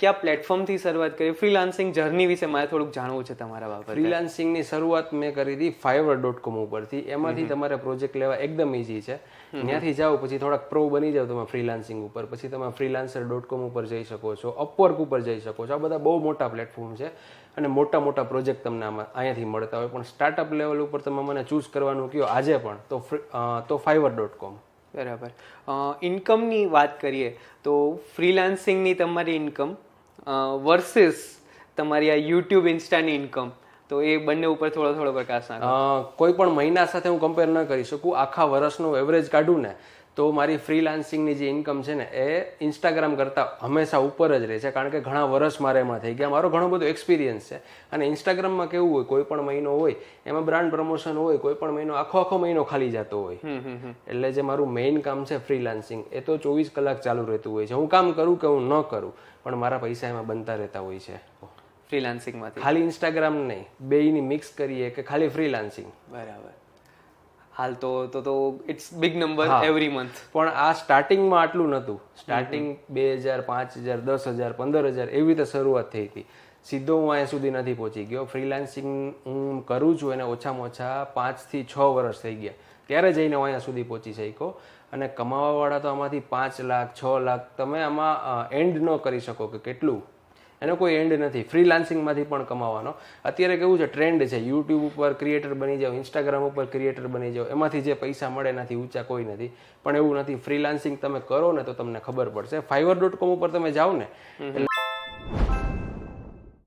કયા પ્લેટફોર્મથી શરૂઆત કરી? ફ્રીલાન્સિંગ જર્ની વિશે મારે થોડુંક જાણવું છે તમારા બાબતે. ફ્રીલાન્સિંગની શરૂઆત મેં કરી હતી ફાઈવર ડોટ કોમ ઉપરથી. એમાંથી તમારે પ્રોજેક્ટ લેવા એકદમ ઈઝી છે. ત્યાંથી જાઓ પછી થોડાક પ્રો બની જાઓ તમે ફ્રીલાન્સિંગ ઉપર. પછી તમે ફ્રીલાન્સર ડોટ કોમ ઉપર જઈ શકો છો અપવર્ક ઉપર જઈ શકો છો. આ બધા બહુ મોટા પ્લેટફોર્મ છે અને મોટા મોટા પ્રોજેક્ટ તમને આમાં અહીંયાથી મળતા હોય. પણ સ્ટાર્ટઅપ લેવલ ઉપર તમે મને ચૂઝ કરવાનું કહો આજે પણ તો તો ફાઈવર ડોટ કોમ બરાબર. ઇન્કમની વાત કરીએ તો ફ્રીલાન્સિંગની તમારી ઇન્કમ વર્સિસ તમારી આ યુટ્યુબ ઇન્સ્ટાની ઇન્કમ તો એ બંને ઉપર થોડો થોડો પ્રકાશ કોઈ પણ મહિના સાથે હું કમ્પેર ન કરી શકું. આખા વર્ષનું એવરેજ કાઢું ને તો મારી ફ્રીલાન્સિંગની જે ઇન્કમ છે ને એ ઇન્સ્ટાગ્રામ કરતાં હંમેશા ઉપર જ રહે છે. કારણ કે ઘણા વર્ષ મારે એમાં થઈ ગયા. મારો ઘણો બધો એક્સપિરિયન્સ છે. અને ઇન્સ્ટાગ્રામમાં કેવું હોય કોઈ પણ મહિનો હોય એમાં બ્રાન્ડ પ્રમોશન હોય કોઈ પણ મહિનો આખો આખો મહિનો ખાલી જતો હોય. એટલે જે મારું મેઇન કામ છે ફ્રીલાન્સિંગ એ તો ચોવીસ કલાક ચાલુ રહેતું હોય છે. હું કામ કરું કે હું ન કરું પણ મારા પૈસા એમાં બનતા રહેતા હોય છે. ફ્રીલાન્સિંગમાંથી ખાલી ઇન્સ્ટાગ્રામ નહીં. બેયની મિક્સ કરીએ કે ખાલી ફ્રીલાન્સિંગ બરાબર. હાલ તો તો તો it's big number every month પણ આ સ્ટાર્ટિંગમાં આટલું નહોતું. સ્ટાર્ટિંગ બે હજાર પાંચ હજાર દસ હજાર પંદર હજાર એવી રીતે શરૂઆત થઈ હતી. સીધો હું અહીંયા સુધી નથી પહોંચી ગયો. ફ્રીલાન્સિંગ હું કરું છું એને ઓછામાં ઓછા પાંચથી છ વર્ષ થઈ ગયા. ત્યારે જઈને હું અહીંયા સુધી પહોંચી શક્યો. અને કમાવાવાળા તો આમાંથી પાંચ લાખ છ લાખ તમે આમાં એન્ડ ન કરી શકો કે કેટલું. એનો કોઈ એન્ડ નથી. ફ્રીલાન્સિંગમાંથી પણ કમાવાનો. અત્યારે કેવું છે ટ્રેન્ડ છે. યુટ્યુબ ઉપર ક્રિએટર બની જાઓ ઇન્સ્ટાગ્રામ ઉપર ક્રિએટર બની જાઓ એમાંથી જે પૈસા મળે એનાથી ઊંચા કોઈ નથી. પણ એવું નથી. ફ્રીલાન્સિંગ તમે કરો ને તો તમને ખબર પડશે. ફાઈવર ડોટ કોમ ઉપર તમે જાઓ ને એટલે